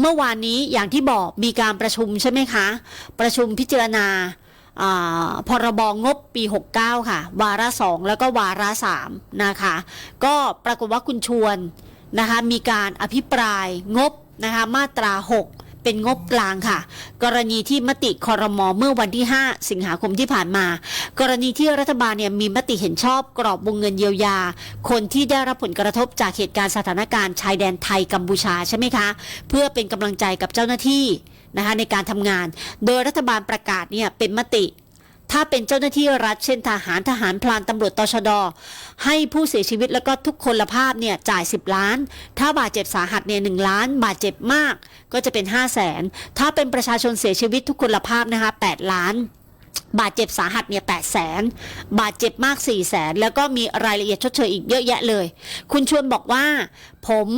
เมื่อวานนี้อย่างที่บอกมีการประชุมใช่ไหมคะ ประชุมพิจารณาพรบงบปี 69 ค่ะ วาระสองแล้วก็วาระสามนะคะ ก็ปรากฏว่าคุณชวนนะคะมีการอภิปรายงบนะคะมาตรา 6 เป็นงบกลางค่ะ กรณีที่มติคอรมอเมื่อวันที่ 5 สิงหาคมที่ผ่านมา กรณีที่รัฐบาลเนี่ยมีมติเห็นชอบกรอบวงเงินเยียวยา คนที่ได้รับผลกระทบจากเหตุการณ์สถานการณ์ชายแดนไทยกัมพูชาใช่ไหมคะ เพื่อเป็นกำลังใจกับเจ้าหน้าที่นะคะในการทำงาน โดยรัฐบาลประกาศเนี่ยเป็นมติ ถ้าเป็นเจ้าหน้าที่รัฐเช่นทหารทหารพลานตำรวจตชด ให้ผู้เสียชีวิตแล้วก็ทุกคนละภาพเนี่ยจ่าย 10 ล้าน ถ้าบาดเจ็บสาหัสเนี่ยหล้าน บาดเจ็บมากก็จะเป็น 5 0 0แสนถ้าเป็นประชาชนเสียชีวิตทุกคนละภาพนะคะ8ล้านบาดเจ็บสาหัสเนี่ยแปดแสนบาดเจ็บมาก4ี่แสนแล้วก็มีรายละเอียดชดเชยอีกเยอะแยะเลย คุณชวนบอกว่า ผม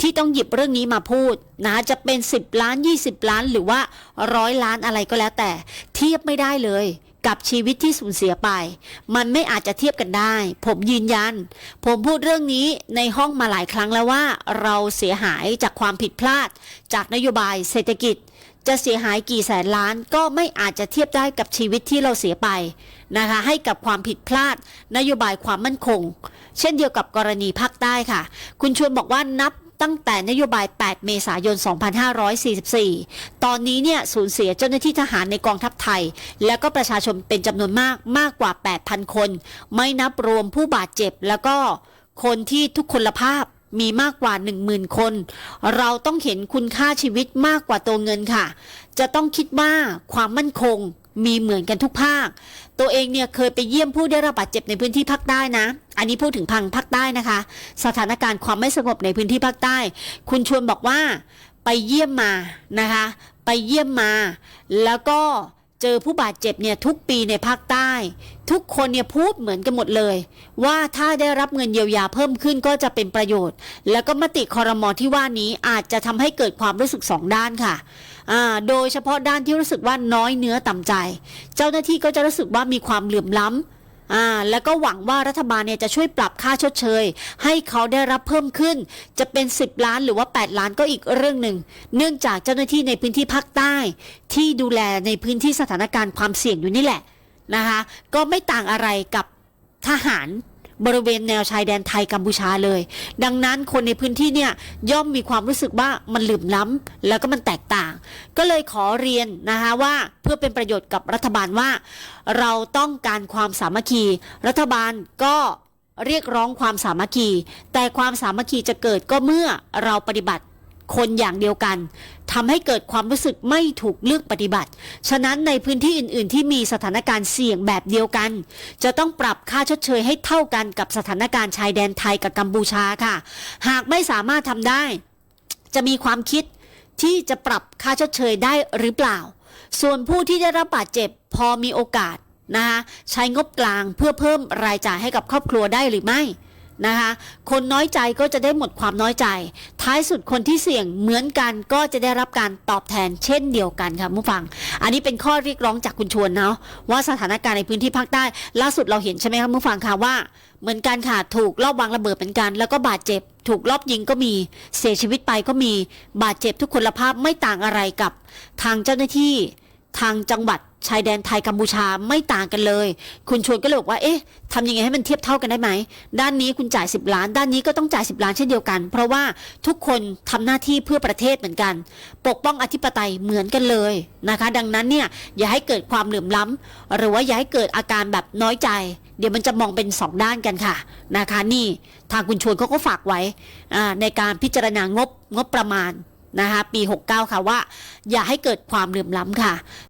ที่ต้องหยิบเรื่องนี้มาพูดนะจะเป็น 10 ล้าน 20 ล้านหรือว่าร้อยล้านอะไรก็แล้วแต่ เทียบไม่ได้เลย กับชีวิตที่สูญเสียไป มันไม่อาจจะเทียบกันได้ ผมยืนยัน ผมพูดเรื่องนี้ในห้องมาหลายครั้งแล้วว่า เราเสียหายจากความผิดพลาด จากนโยบายเศรษฐกิจ จะเสียหายกี่แสนล้านก็ไม่อาจจะเทียบได้กับชีวิตที่เราเสียไปนะคะให้กับความผิดพลาดนโยบายความมั่นคง เช่นเดียวกับกรณีภาคใต้ค่ะ คุณชวนบอกว่านับ ตั้งแต่นโยบาย 8 เมษายน 2544 ตอนนี้เนี่ยสูญเสียเจ้าหน้าที่ทหารในกองทัพไทย และก็ประชาชนเป็นจำนวนมากมากกว่า 8,000 คน ไม่นับรวมผู้บาดเจ็บ แล้วก็คนที่ทุกคนภาพมีมากกว่า 10,000 คน เราต้องเห็นคุณค่าชีวิตมากกว่าตัวเงินค่ะ จะต้องคิดว่าความมั่นคง มีเหมือนกันทุกภาค ตัวเองเนี่ยเคยไปเยี่ยมผู้ได้รับบาดเจ็บในพื้นที่ภาคใต้นะ อันนี้พูดถึงพังภาคใต้นะคะ สถานการณ์ความไม่สงบในพื้นที่ภาคใต้ คุณชวนบอกว่าไปเยี่ยมมานะคะ ไปเยี่ยมมา แล้วก็เจอผู้บาดเจ็บเนี่ยทุกปีในภาคใต้ ทุกคนเนี่ยพูดเหมือนกันหมดเลย ว่าถ้าได้รับเงินเยียวยาเพิ่มขึ้นก็จะเป็นประโยชน์ แล้วก็มติคอรมอที่ว่านี้อาจจะทำให้เกิดความรู้สึกสองด้านค่ะโดยเฉพาะด้านที่รู้สึกว่าน้อยเนื้อต่ำใจ เจ้าหน้าที่ก็จะรู้สึกว่ามีความเหลื่อมล้ำอ่าแล้วก็หวังว่ารัฐบาลเนี่ยจะช่วยปรับค่าชดเชย ให้เขาได้รับเพิ่มขึ้น จะเป็น 10 ล้านหรือว่า 8 ล้านก็อีกเรื่องหนึ่ง เนื่องจากเจ้าหน้าที่ในพื้นที่ภาคใต้ ที่ดูแลในพื้นที่สถานการณ์ความเสี่ยงอยู่นี่แหละ นะคะก็ไม่ต่างอะไรกับทหารบริเวณแนวชายแดนไทยกัมพูชาเลย ดังนั้นคนในพื้นที่เนี่ยย่อมมีความรู้สึกว่ามันหลืมล้ำแล้วก็มันแตกต่าง ก็เลยขอเรียนนะคะว่าเพื่อเป็นประโยชน์กับรัฐบาลว่า เราต้องการความสามัคคี รัฐบาลก็เรียกร้องความสามัคคี แต่ความสามัคคีจะเกิดก็เมื่อเราปฏิบัติ คนอย่างเดียวกันทำให้เกิดความรู้สึกไม่ถูกเลือกปฏิบัติ ฉะนั้นในพื้นที่อื่น ๆ ที่มีสถานการณ์เสี่ยงแบบเดียวกัน จะต้องปรับค่าชดเชยให้เท่ากันกับสถานการณ์ชายแดนไทยกับกัมพูชาค่ะ หากไม่สามารถทำได้ จะมีความคิดที่จะปรับค่าชดเชยได้หรือเปล่า ส่วนผู้ที่ได้รับบาดเจ็บพอมีโอกาสนะคะใช้งบกลางเพื่อเพิ่มรายจ่ายให้กับครอบครัวได้หรือไม่ นะคะคนน้อยใจก็จะได้หมดความน้อยใจ ท้ายสุดคนที่เสี่ยงเหมือนกันก็จะได้รับการตอบแทนเช่นเดียวกันค่ะผู้ฟัง อันนี้เป็นข้อเรียกร้องจากคุณชวนเนาะว่าสถานการณ์ในพื้นที่ภาคใต้ล่าสุดเราเห็นใช่ไหมครับผู้ฟังค่ะว่า เหมือนกันค่ะถูกลอบวางระเบิดเหมือนกัน แล้วก็บาดเจ็บ ถูกลอบยิงก็มีเสียชีวิตไปก็มีบาดเจ็บทุกคนละภาพไม่ต่างอะไรกับ ทางเจ้าหน้าที่ทางจังหวัด ชายแดนไทยกัมพูชาไม่ต่างกันเลย คุณชวนก็เลยบอกว่า เอ๊ะทำยังไงให้มันเทียบเท่ากันได้ไหม ด้านนี้คุณจ่าย 10 ล้าน ด้านนี้ก็ต้องจ่าย 10 ล้านเช่นเดียวกัน เพราะว่าทุกคนทำหน้าที่เพื่อประเทศเหมือนกัน ปกป้องอธิปไตยเหมือนกันเลยนะคะ ดังนั้นเนี่ยอย่าให้เกิดความเหลื่อมล้ำหรือว่าอย่าให้เกิดอาการแบบน้อยใจ เดี๋ยวมันจะมองเป็นสองด้านกันค่ะนะคะ นี่ทางคุณชวนเขาก็ฝากไว้ในการพิจารณางบงบประมาณนะคะปี 69 ค่ะว่า อย่าให้เกิดความเหลื่อมล้ำค่ะ